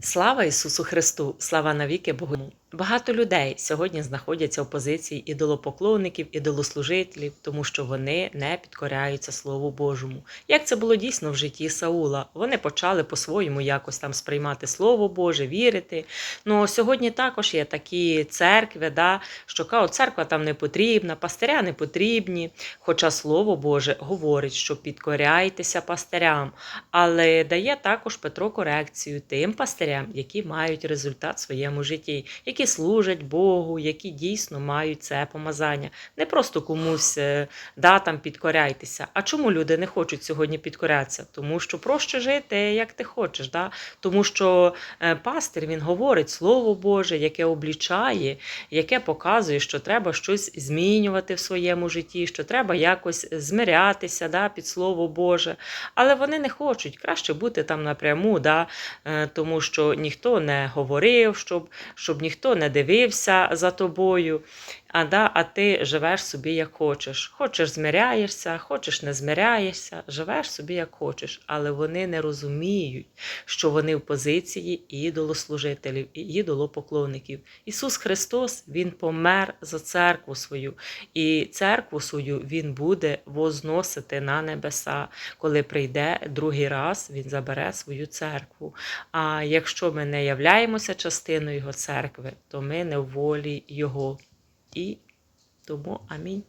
Слава Ісусу Христу! Слава навіки Богу! Багато людей сьогодні знаходяться в позиції ідолопоклонників, ідолослужителів, тому що вони не підкоряються Слову Божому. Як це було дійсно в житті Саула? Вони почали по-своєму якось там сприймати Слово Боже, вірити. Ну сьогодні також є такі церкви, да, що кажуть, церква там не потрібна, пастиря не потрібні. Хоча Слово Боже говорить, що підкоряйтеся пастирям, але дає також Петро корекцію тим пастирям, які мають результат в своєму житті, які служать Богу, які дійсно мають це помазання. Не просто комусь е, да, там підкоряйтеся. А чому люди не хочуть сьогодні підкорятися? Тому що проще жити, як ти хочеш. Да? Тому що е, пастир він говорить Слово Боже, яке облічає, яке показує, що треба щось змінювати в своєму житті, що треба якось змирятися да, під Слово Боже. Але вони не хочуть краще бути там напряму, да, е, тому що ніхто не говорив, щоб, щоб ніхто не дивився за тобою. А, да, а ти живеш собі як хочеш. Хочеш змиряєшся, хочеш не змиряєшся, живеш собі як хочеш. Але вони не розуміють, що вони в позиції ідолослужителів ідолопоклонників. Ісус Христос Він помер за церкву свою, і церкву свою Він буде возносити на небеса. Коли прийде другий раз, Він забере свою церкву. А якщо ми не являємося частиною Його церкви, то ми не в волі Його. І тому амінь.